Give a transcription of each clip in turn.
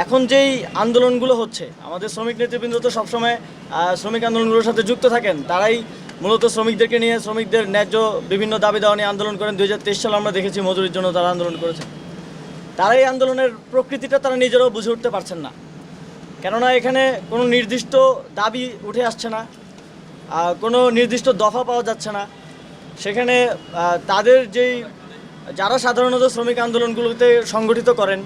এখন যেই আন্দোলনগুলো হচ্ছে, আমাদের শ্রমিক নেতৃবৃন্দ তো সবসময় শ্রমিক আন্দোলনগুলোর সাথে যুক্ত থাকেন, তারাই মূলত শ্রমিকদেরকে নিয়ে, শ্রমিকদের ন্যায্য বিভিন্ন দাবি দাওয়া নিয়ে আন্দোলন করেন। দু হাজার তেইশ সালে আমরা দেখেছি মজুরির জন্য তারা আন্দোলন করেছে। তারা এই আন্দোলনের প্রকৃতিটা তারা নিজেরাও বুঝে উঠতে পারছেন না। কেননা এখানে কোনো নির্দিষ্ট দাবি উঠে আসছে না কোনো নির্দিষ্ট দফা পাওয়া যাচ্ছে না। সেখানে তাদের যেই, যারা সাধারণত শ্রমিক আন্দোলনগুলোতে সংগঠিত করেন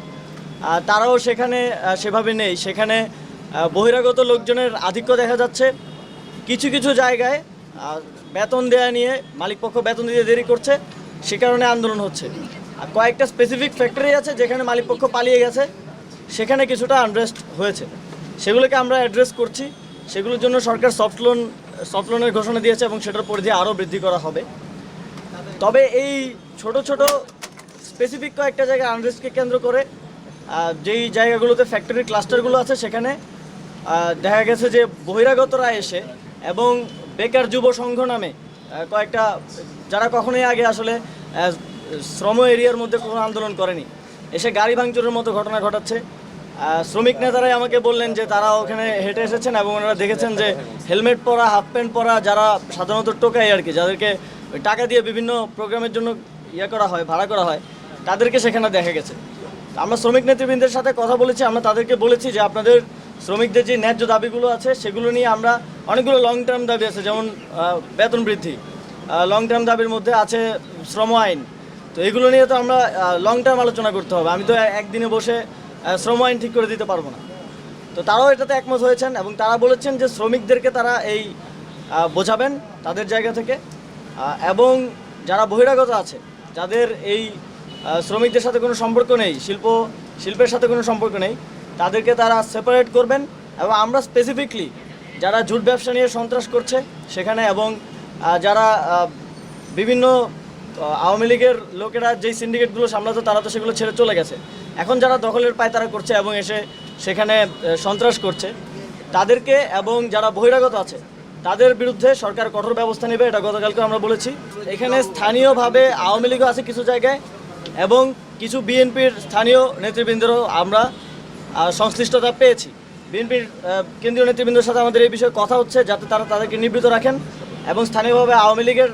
তারাও সেখানে সেভাবে নেই। সেখানে বহিরাগত লোকজনের আধিক্য দেখা যাচ্ছে। কিছু কিছু জায়গায় বেতন দেয়া নিয়ে মালিকপক্ষ বেতন দিতে দেরি করছে, সে কারণে আন্দোলন হচ্ছে। আর কয়েকটা স্পেসিফিক ফ্যাক্টরি আছে যেখানে মালিকপক্ষ পালিয়ে গেছে। সেখানে কিছুটা আনরেস্ট হয়েছে। সেগুলোকে আমরা অ্যাড্রেস করছি। সেগুলোর জন্য সরকার সফট লোন সফট লোনের ঘোষণা দিয়েছে এবং সেটার পরিধি আরও বৃদ্ধি করা হবে। তবে এই ছোট ছোট স্পেসিফিক কয়েকটা জায়গায় আনরেস্টকে কেন্দ্র করে যেই জায়গাগুলোতে ফ্যাক্টরি ক্লাস্টারগুলো আছে সেখানে দেখা গেছে যে বহিরাগতরা এসে এবং বেকার যুব সংঘ নামে কয়েকটা, যারা কখনোই আগে আসলে শ্রম এরিয়ার মধ্যে কোনো আন্দোলন করেনি। এসে গাড়ি ভাঙচুরের মতো ঘটনা ঘটাচ্ছে। শ্রমিক নেতারাই আমাকে বললেন যে তারা ওখানে হেঁটে এসেছেন এবং ওনারা দেখেছেন যে হেলমেট পরা হাফ প্যান্ট পরা যারা সাধারণত টোকাই আর কি, যাদেরকে টাকা দিয়ে বিভিন্ন প্রোগ্রামের জন্য ইয়ে করা হয়, ভাড়া করা হয়, তাদেরকে সেখানে দেখা গেছে। আমরা শ্রমিক নেতৃবৃন্দের সাথে কথা বলেছি, আমরা তাদেরকে বলেছি যে আপনাদের শ্রমিকদের যে ন্যায্য দাবিগুলো আছে, সেগুলো নিয়ে আমরা অনেকগুলো লং টার্ম দাবি আছে, যেমন বেতন বৃদ্ধি। লং টার্ম দাবির মধ্যে আছে শ্রম আইন। তো এগুলো নিয়ে তো আমরা লং টার্ম আলোচনা করতে হবে। আমি তো একদিনে বসে শ্রম আইন ঠিক করে দিতে পারব না। তো তারাও এটাতে একমত হয়েছেন এবং তারা বলেছেন যে শ্রমিকদেরকে তারা এই বোঝাবেন তাদের জায়গা থেকে। এবং যারা বহিরাগত আছে, যাদের এই শ্রমিকদের সাথে কোনো সম্পর্ক নেই, শিল্প, শিল্পের সাথে কোনো সম্পর্ক নেই। তাদেরকে তারা সেপারেট করবেন এবং আমরা স্পেসিফিকলি যারা জুট ব্যবসা নিয়ে সন্ত্রাস করছে সেখানে এবং যারা বিভিন্ন আওয়ামী লীগের লোকেরা যেই সিন্ডিকেটগুলো সামলাতো তারা তো সেগুলো ছেড়ে চলে গেছে। এখন যারা দখলের পায় তারা করছে এবং এসে সেখানে সন্ত্রাস করছে। তাদেরকে এবং যারা বহিরাগত আছে, তাদের বিরুদ্ধে সরকার কঠোর ব্যবস্থা নেবে, এটা গতকালকে আমরা বলেছি। এখানে স্থানীয়ভাবে আওয়ামী লীগও আছে কিছু জায়গায় এবং কিছু বিএনপির স্থানীয় নেতৃবৃন্দেরও আমরা সংশ্লিষ্টতা পেয়েছি। বিএনপির কেন্দ্রীয় নেতৃবৃন্দের সাথে আমাদের এই বিষয়ে কথা হচ্ছে, যাতে তারা তাদেরকে নিবৃত রাখেন এবং স্থানীয়ভাবে আওয়ামী লীগের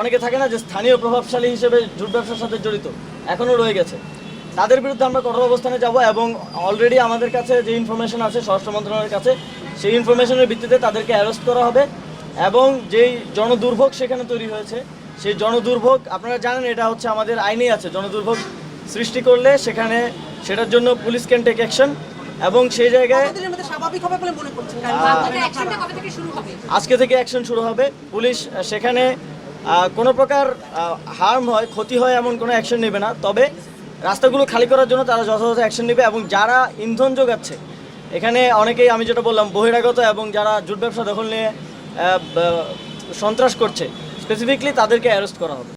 অনেকে থাকে না যে স্থানীয় প্রভাবশালী হিসেবে জুট ব্যবসার সাথে জড়িত, এখনও রয়ে গেছে। তাদের বিরুদ্ধে আমরা কঠোর অবস্থানে যাব এবং অলরেডি আমাদের কাছে যে ইনফরমেশন আছে স্বরাষ্ট্র মন্ত্রণালয়ের কাছে, সেই ইনফরমেশনের ভিত্তিতে তাদেরকে অ্যারেস্ট করা হবে এবং যেই জনদুর্ভোগ সেখানে তৈরি হয়েছে সেই জনদুর্ভোগ আপনারা জানেন এটা হচ্ছে আমাদের আইনেই আছে জনদুর্ভোগ সৃষ্টি করলে সেখানে সেটার জন্য পুলিশ ক্যান টেক অ্যাকশন এবং সেই জায়গায় আজকে থেকে অ্যাকশন শুরু হবে। পুলিশ সেখানে কোনো প্রকার হার্ম হয় ক্ষতি হয় এমন কোনো অ্যাকশন নেবে না। তবে রাস্তাগুলো খালি করার জন্য তারা যথাযথ অ্যাকশন নেবে এবং যারা ইন্ধন যোগাচ্ছে এখানে অনেকেই আমি যেটা বললাম বহিরাগত এবং যারা জুট ব্যবসা দখল নিয়ে সন্ত্রাস করছে স্পেসিফিকলি তাদেরকে অ্যারেস্ট করা হবে।